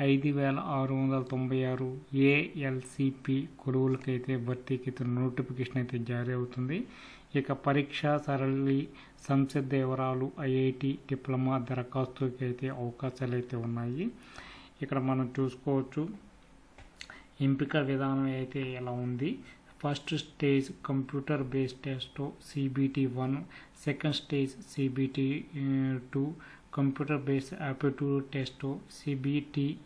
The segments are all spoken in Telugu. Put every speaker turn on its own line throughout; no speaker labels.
ఐదు వేల ఆరు వందల తొంభై ఆరు ఏఎల్సిపి కొలువులకైతే భర్తీకి నోటిఫికేషన్ అయితే జారీ అవుతుంది. ఇక పరీక్ష సరళి సంసిద్ధ వివరాలు ఐఐటి డిప్లొమా దరఖాస్తుకి అయితే అవకాశాలు అయితే ఉన్నాయి. ఇక్కడ మనం చూసుకోవచ్చు. ఎంపిక విధానం అయితే ఎలా ఉంది? First stage computer based test CBT one. Second stage CBT two. Computer based aptitude test CBT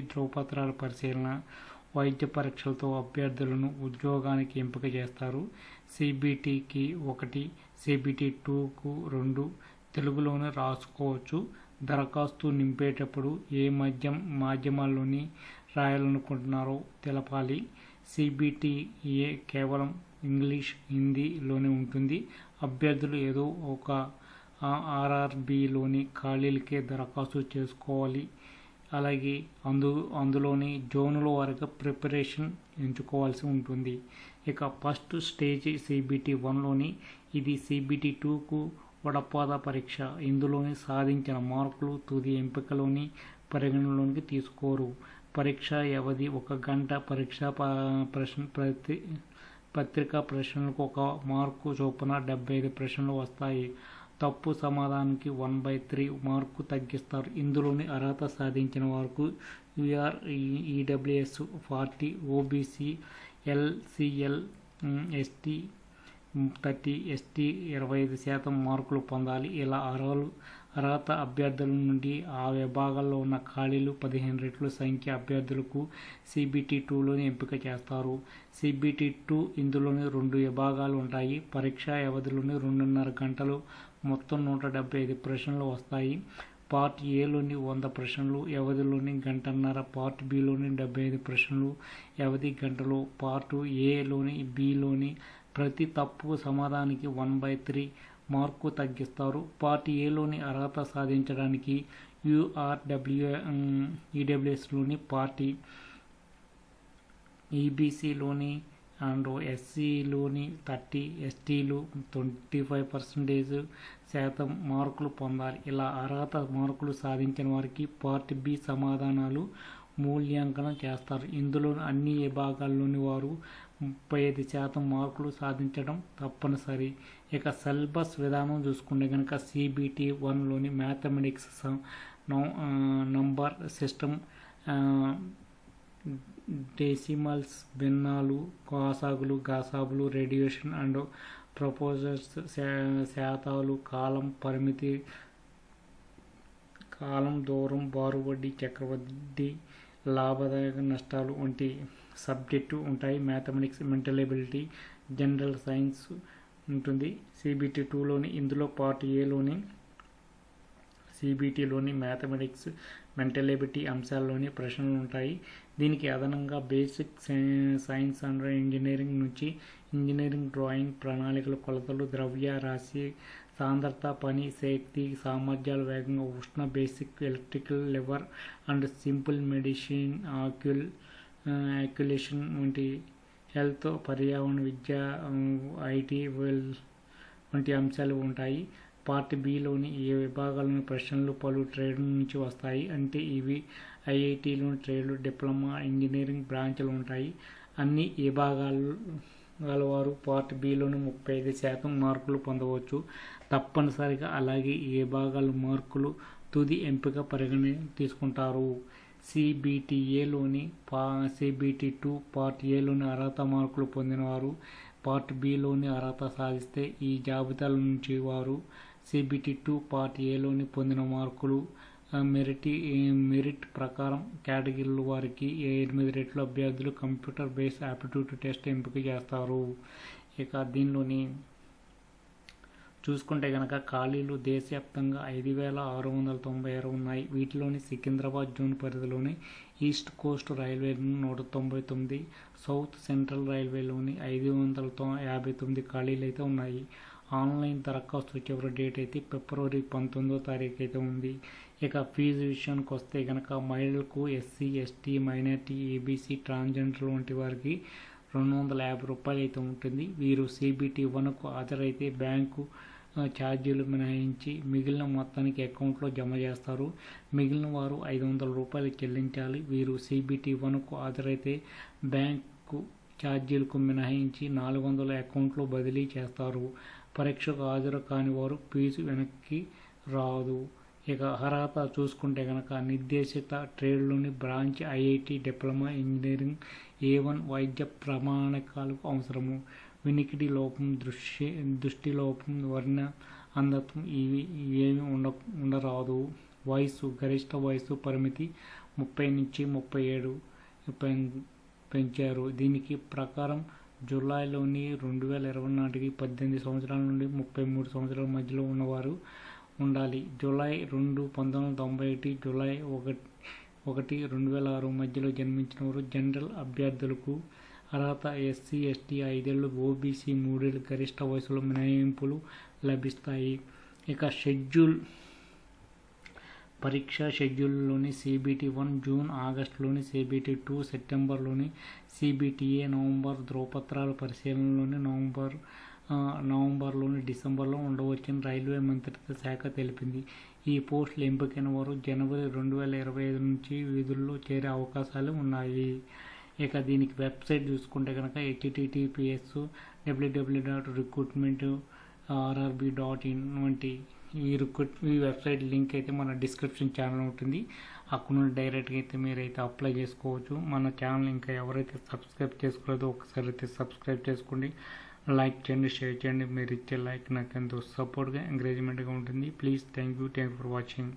ధ్రువపత్రాల పరిశీలన వైద్య పరీక్షలతో అభ్యర్థులను ఉద్యోగానికి ఎంపిక చేస్తారు. సిబిటికి ఒకటి సిబిటి టూకు రెండు తెలుగులోనే రాసుకోవచ్చు. దరఖాస్తు నింపేటప్పుడు ఏ మద్యం మాధ్యమాల్లోని రాయాలనుకుంటున్నారో తెలపాలి. సిబిటిఏ కేవలం ఇంగ్లీష్ హిందీలోనే ఉంటుంది. అభ్యర్థులు ఏదో ఒక ఆర్ఆర్బిలోని ఖాళీలకే దరఖాస్తు చేసుకోవాలి. అలాగే అందు అందులోని జోనుల వరకు ప్రిపరేషన్ ఎంచుకోవాల్సి ఉంటుంది. ఇక ఫస్ట్ స్టేజ్ సిబిటి వన్లోని ఇది సిబిటి టూకు వడపాద పరీక్ష. ఇందులోని సాధించిన మార్కులు తుది ఎంపికలోని పరిగణలోనికి తీసుకోరు. పరీక్ష వ్యవధి ఒక గంట పరీక్ష ప్రశ్న ప్రతి పత్రికా ప్రశ్నలకు ఒక మార్కు చొప్పున డెబ్బై ఐదు ప్రశ్నలు వస్తాయి. తప్పు సమాధానానికి వన్ బై త్రీ మార్కు తగ్గిస్తారు. ఇందులోని అర్హత సాధించిన వారికి యూఆర్ ఈడబ్ల్యూఎస్ ఫార్టీ ఓబీసీ ఎల్సిఎల్ ఎస్టీ థర్టీ ఎస్టీ ఇరవై ఐదు శాతం మార్కులు పొందాలి. ఇలా అర్హులు అర్హత అభ్యర్థుల నుండి ఆ విభాగాల్లో ఉన్న ఖాళీలు పదిహేను రెట్లు సంఖ్య అభ్యర్థులకు సిబిటి టూలోని ఎంపిక చేస్తారు. సిబిటి టూ ఇందులోని రెండు విభాగాలు ఉంటాయి. పరీక్షా వ్యవధిలోని రెండున్నర గంటలు మొత్తం నూట డెబ్బై ఐదు ప్రశ్నలు వస్తాయి. పార్ట్ ఏలోని వంద ప్రశ్నలు వ్యవధిలోని గంటన్నర పార్ట్ బిలోని డెబ్బై ఐదు ప్రశ్నలు వ్యవధి గంటలు. పార్ట్ ఏలోని బిలోని ప్రతి తప్పు సమాధానానికి వన్ బై త్రీ మార్కు తగ్గిస్తారు. పార్ట్ ఏలోని అర్హత సాధించడానికి యూఆర్డబ్ల్యూ ఈడబ్ల్యూఎస్లోని పార్టీ ఈబీసీలోని అండ్ ఎస్సీలోని థర్టీ ఎస్టీలు ట్వంటీ ఫైవ్ పర్సెంటేజ్ శాతం మార్కులు పొందాలి. ఇలా అర్హత మార్కులు సాధించిన వారికి పార్ట్ బి సమాధానాలు మూల్యాంకనం చేస్తారు. ఇందులో అన్ని విభాగాల్లోని వారు ముప్పై ఐదు శాతం మార్కులు సాధించడం తప్పనిసరి. ఇక సిలబస్ విధానం చూసుకుంటే కనుక సిబిటి వన్లోని మ్యాథమెటిక్స్ నంబర్ సిస్టమ్ డెసిమల్స్ భిన్నాలు కాసాగులు గాసాబులు రేడియేషన్ అండ్ ప్రపోజల్స్ శాతాలు కాలం పరిమితి కాలం దూరం బారువడ్డీ చక్రవడ్డీ లాభదాయక నష్టాలు వంటి సబ్జెక్టు ఉంటాయి. Mathematics mental ability general science ఉంటుంది. సిబిటి టూలోని ఇందులో పార్ట్ ఏలోని సిబిటీలోని మ్యాథమెటిక్స్ మెంటల్ ఎబిలిటీ అంశాల్లోని ప్రశ్నలు ఉంటాయి. దీనికి అదనంగా బేసిక్ సైన్స్ అండ్ ఇంజనీరింగ్ నుంచి ఇంజనీరింగ్ డ్రాయింగ్ ప్రణాళికలు కొలతలు ద్రవ్య రాశి సాంద్రత పని శక్తి సామర్థ్యాలు వేగంగా ఉష్ణ basic electrical lever and simple medicine ఆక్యుల్ యాక్యులేషన్ వంటి హెల్త్ పర్యావరణ విద్య ఐటీ వెల్ వంటి అంశాలు ఉంటాయి. పార్ట్ బిలోని ఏ విభాగాలను ప్రశ్నలు పలు ట్రేడ్ నుంచి వస్తాయి. అంటే ఇవి ఐఐటీలోని ట్రేడ్లు డిప్లొమా ఇంజనీరింగ్ బ్రాంచ్లు ఉంటాయి. అన్ని విభాగాలు గలవారు పార్ట్ బిలోని ముప్పై ఐదు శాతం మార్కులు పొందవచ్చు. తప్పనిసరిగా అలాగే ఈ భాగాలు మార్కులు తుది ఎంపిక పరిగణ తీసుకుంటారు. సిబిటిఏలోని పా సిబిటి టూ పార్ట్ ఏలోని అర్హత మార్కులు పొందినవారు పార్ట్ బిలోని అర్హత సాధిస్తే ఈ జాబితాల నుంచి వారు సిబిటి టూ పార్ట్ ఏలోని పొందిన మార్కులు మెరిట్ మెరిట్ ప్రకారం కేటగిరీలు వారికి ఎనిమిది రెట్లు అభ్యర్థులు కంప్యూటర్ బేస్డ్ ఆప్టిట్యూడ్ టెస్ట్ ఎంపిక చేస్తారు. ఇక దీనిలోని చూసుకుంటే గనక ఖాళీలు దేశవ్యాప్తంగా ఐదు వేల ఆరు వందల తొంభై ఆరు ఉన్నాయి. వీటిలోని సికింద్రాబాద్ జోన్ పరిధిలోని ఈస్ట్ కోస్ట్ రైల్వేలోని నూట తొంభై తొమ్మిది సౌత్ సెంట్రల్ రైల్వేలోని ఐదు వందల యాభై తొమ్మిది ఖాళీలు అయితే ఉన్నాయి. ఆన్లైన్ దరఖాస్తు చివరి డేట్ అయితే ఫిబ్రవరి పంతొమ్మిదో తారీఖు అయితే ఉంది. ఇక ఫీజు విషయానికి వస్తే కనుక మహిళలకు SC ST minority ABC transgender వంటి వారికి రెండు వందల యాభై రూపాయలు అయితే ఉంటుంది. వీరు సిబిటి వన్కు హాజరైతే బ్యాంకు ఛార్జీలు మినహాయించి మిగిలిన మొత్తానికి అకౌంట్లో జమ చేస్తారు. మిగిలిన వారు ఐదు వందల రూపాయలు చెల్లించాలి. వీరు సిబిటి వన్కు హాజరైతే బ్యాంకు ఛార్జీలకు మినహాయించి నాలుగు వందల అకౌంట్లో బదిలీ చేస్తారు. పరీక్షకు హాజరు కాని వారు ఫీజు వెనక్కి రాదు. ఇక అర్హత చూసుకుంటే కనుక నిర్దేశిత ట్రేడ్లోని branch IIT diploma engineering A one వైద్య ప్రమాణికాలకు అవసరము. వినికిడి లోపం దృష్టి దృష్టి లోపం వర్ణ అందత్వం ఇవి ఏమి ఉండ ఉండరాదు. వయసు గరిష్ట వయసు పరిమితి ముప్పై నుంచి ముప్పై ఏడు పెం- పెంచారు. దీనికి ప్రకారం జూలైలోని రెండు వేల ఇరవై నాటికి పద్దెనిమిది సంవత్సరాల నుండి ముప్పై మూడు సంవత్సరాల మధ్యలో ఉన్నవారు ఉండాలి. జూలై రెండు పంతొమ్మిది వందల తొంభై ఒకటి జూలై ఒకటి ఒకటి రెండు వేల ఆరు మధ్యలో జన్మించిన వారు జనరల్ అభ్యర్థులకు అర్హత ఎస్సీ ఎస్టీ ఐదేళ్ళు ఓబీసీ మూడేళ్ళు గరిష్ట వయసులో మినహాయింపులు లభిస్తాయి. ఇక షెడ్యూల్ పరీక్ష షెడ్యూల్లోని సిబిటి వన్ జూన్ ఆగస్టులోని సిబిటి టూ సెప్టెంబర్లోని సిబిటిఏ నవంబర్ ధ్రువపత్రాల పరిశీలనలోని నవంబర్ నవంబర్లోని డిసెంబర్లో ఉండవచ్చని రైల్వే మంత్రిత్వ శాఖ తెలిపింది. ఈ పోస్టులు ఎంపికైన వారు జనవరి రెండు వేల ఇరవై ఐదు నుంచి విధుల్లో చేరే అవకాశాలు ఉన్నాయి. ఇక దీనికి వెబ్సైట్ చూసుకుంటే కనుక HTTPS WWW dot recruitment RRB dot in వంటి ఈ రిక్రూట్ ఈ వెబ్సైట్ లింక్ అయితే మన డిస్క్రిప్షన్ ఛానల్ ఉంటుంది. అక్కడ నుండి డైరెక్ట్గా అయితే మీరైతే అప్లై చేసుకోవచ్చు. మన ఛానల్ ఇంకా ఎవరైతే సబ్స్క్రైబ్ చేసుకోలేదో ఒకసారి అయితే సబ్స్క్రైబ్ చేసుకోండి. లైక్ చేయండి షేర్ చేయండి. మీరు ఇచ్చే లైక్ నాకు ఎంతో సపోర్ట్గా ఎంకరేజ్మెంట్గా ఉంటుంది. Please thank you thank for watching.